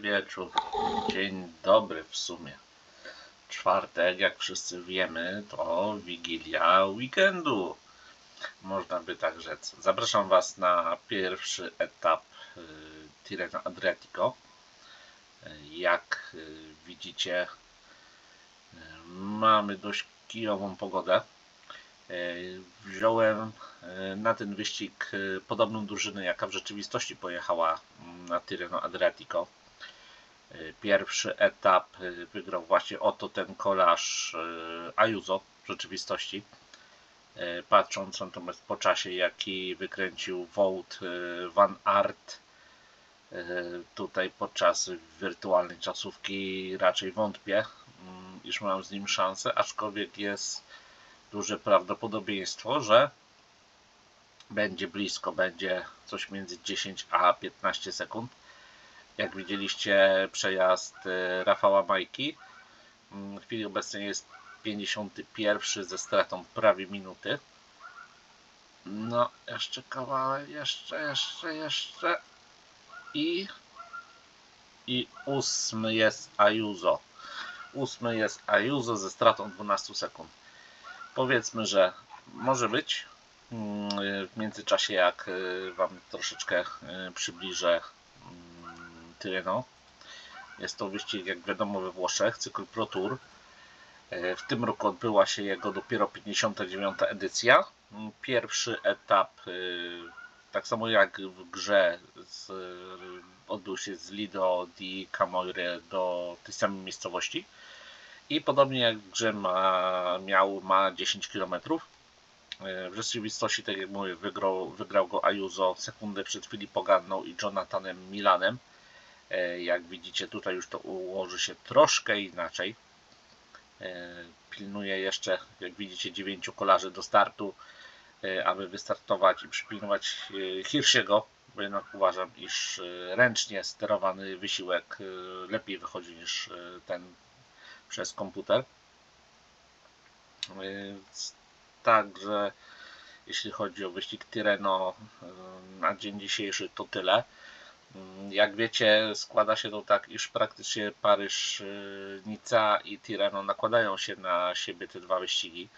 wieczór, dzień dobry w sumie. Czwartek, jak wszyscy wiemy, to wigilia weekendu. Można by tak rzec. Zapraszam Was na pierwszy etap y, Tirreno Adriatico. Jak y, widzicie, y, mamy dość kijową pogodę. Wziąłem na ten wyścig podobną drużynę, jaka w rzeczywistości pojechała mm, na Tirreno Adriatico. Pierwszy etap y, wygrał właśnie oto ten kolarz y, Ayuso w rzeczywistości. Y, Patrząc natomiast po czasie, jaki wykręcił Wout Van Aert y, tutaj podczas wirtualnej czasówki, raczej wątpię, mm, iż mam z nim szansę, aczkolwiek jest duże prawdopodobieństwo, że będzie blisko, będzie coś między 10 a 15 sekund. Jak widzieliście, przejazd e, Rafała Majki mm, w chwili obecnej jest 51 ze stratą prawie minuty. No, jeszcze kawałek, jeszcze, jeszcze, jeszcze. I, i ósmy jest Ayuso. Ósmy jest Ayuso ze stratą 12 sekund. Powiedzmy, że może być. Mm, W międzyczasie, jak y, Wam troszeczkę y, przybliżę Tirreno. Jest to wyścig, jak wiadomo, we Włoszech, cykl Pro Tour. E, W tym roku odbyła się jego dopiero 59. edycja. Mm, Pierwszy etap, y, tak samo jak w grze, z, odbył się z Lido di Camorre do tej samej miejscowości. I podobnie jak w grze ma, miał, ma 10 km. W rzeczywistości, tak jak mówię, wygrał, wygrał go Ayuso sekundę przed Filippo Ganną i Jonathanem Milanem. E, Jak widzicie, tutaj już to ułoży się troszkę inaczej. E, Pilnuje jeszcze, jak widzicie, dziewięciu kolarzy do startu, e, aby wystartować i przypilnować Hirschego, bo jednak uważam, iż ręcznie sterowany wysiłek lepiej wychodzi niż ten przez komputer. Także jeśli chodzi o wyścig Tirreno y, na dzień dzisiejszy to tyle. Mm, Jak wiecie, składa się to tak, iż praktycznie Paryż, Nica i Tirreno nakładają się na siebie te dwa wyścigi.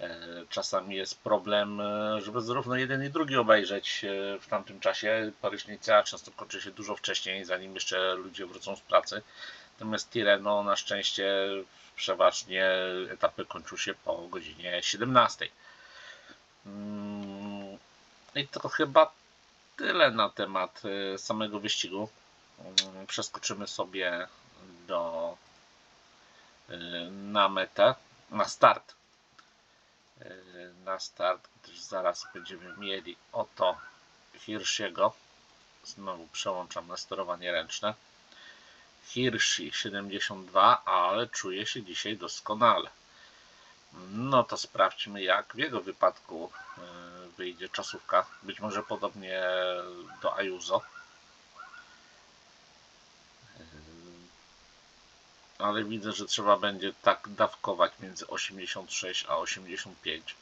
E, Czasami jest problem, e, żeby zarówno jeden i drugi obejrzeć e, w tamtym czasie. Paryż-Nica często kończy się dużo wcześniej, zanim jeszcze ludzie wrócą z pracy. Natomiast Tirreno na szczęście przeważnie etapy kończą się po godzinie 17. Mm, I to chyba tyle na temat e, samego wyścigu. Mm, Przeskoczymy sobie do e, na metę, na start. E, Na start, gdyż zaraz będziemy mieli oto Hirschiego. Znowu przełączam na sterowanie ręczne. Hirschi 72, ale czuje się dzisiaj doskonale. No to sprawdźmy, jak w jego wypadku wyjdzie czasówka. Być może podobnie do Ayuso. E, Ale widzę, że trzeba będzie tak dawkować między 86 a 85.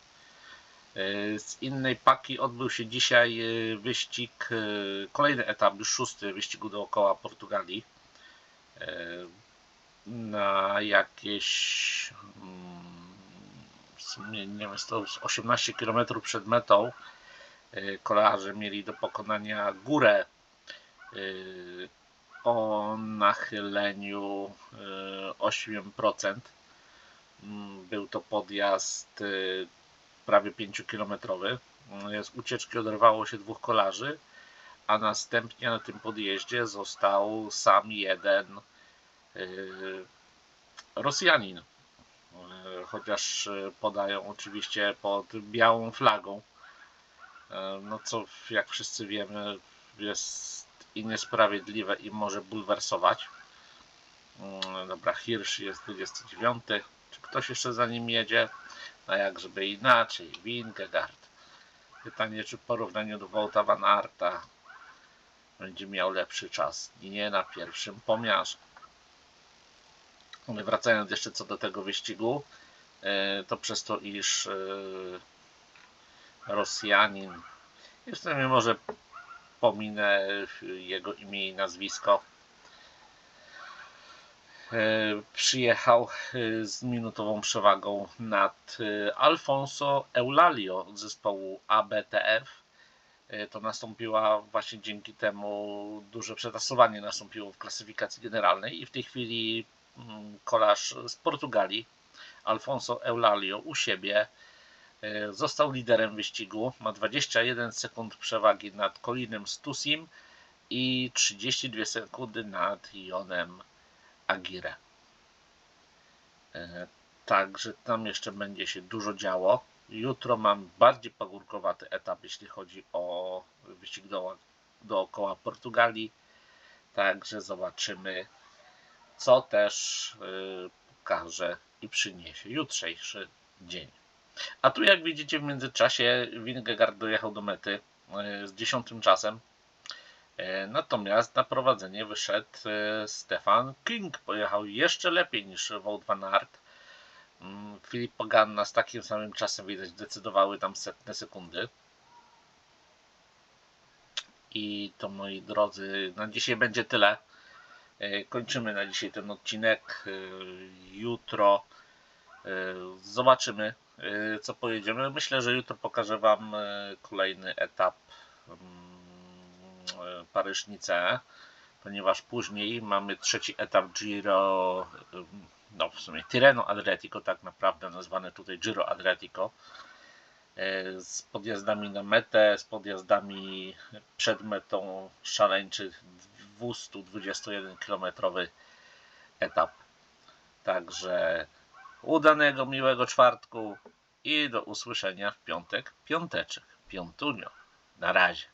E, Z innej paki odbył się dzisiaj e, wyścig, e, kolejny etap, już szósty wyścigu dookoła Portugalii e, na jakieś sumie nie wiem, jest to z 18 km przed metą e, kolarze mieli do pokonania górę e, o nachyleniu e, 8%. Mm, Był to podjazd prawie 5 km. Z ucieczki oderwało się dwóch kolarzy, a następnie na tym podjeździe został sam jeden y, Rosjanin. Chociaż y, podają oczywiście pod białą flagą. Y, No co, jak wszyscy wiemy, jest i niesprawiedliwe i może bulwersować. Y, Dobra, Hirsch jest 29. Czy ktoś jeszcze za nim jedzie? A jak żeby inaczej? Wingegaard. Pytanie, czy w porównaniu do Wouta Van Arta będzie miał lepszy czas. Nie na pierwszym pomiarze. Ale Wracając jeszcze co do tego wyścigu, e, to przez to, iż e, Rosjanin, jeszcze może pominę jego imię i nazwisko, e, przyjechał e, z minutową przewagą nad e, Alfonso Eulalio z zespołu ABTF. E, To nastąpiła właśnie dzięki temu duże przetasowanie nastąpiło w klasyfikacji generalnej i w tej chwili mm, kolarz z Portugalii Alfonso Eulalio u siebie e, został liderem wyścigu. Ma 21 sekund przewagi nad Colinem Stusim i 32 sekundy nad Jonem Agire. E, Także tam jeszcze będzie się dużo działo. Jutro mam bardziej pagórkowaty etap, jeśli chodzi o wyścig do, dookoła Portugalii. Także zobaczymy, co też y, pokaże i przyniesie jutrzejszy dzień. A tu, jak widzicie, w międzyczasie Wingegaard dojechał do mety y, z dziesiątym czasem. E, Natomiast na prowadzenie wyszedł e, Stefan King. Pojechał jeszcze lepiej niż Wout van Aert. Mm, Filip Poganna z takim samym czasem widać decydowały tam setne sekundy. I to moi drodzy, na dzisiaj będzie tyle. E, Kończymy na dzisiaj ten odcinek. E, Jutro e, zobaczymy, co pojedziemy. Myślę, że jutro pokażę Wam kolejny etap mm, Paryż-Nice, ponieważ później mamy trzeci etap Giro, no w sumie Tirreno Adriatico, tak naprawdę nazwane tutaj Giro Adriatico, z podjazdami na metę, z podjazdami przed metą szaleńczy 221 km etap. Także udanego, miłego czwartku i do usłyszenia w piątek, piąteczek, piątunio. Na razie.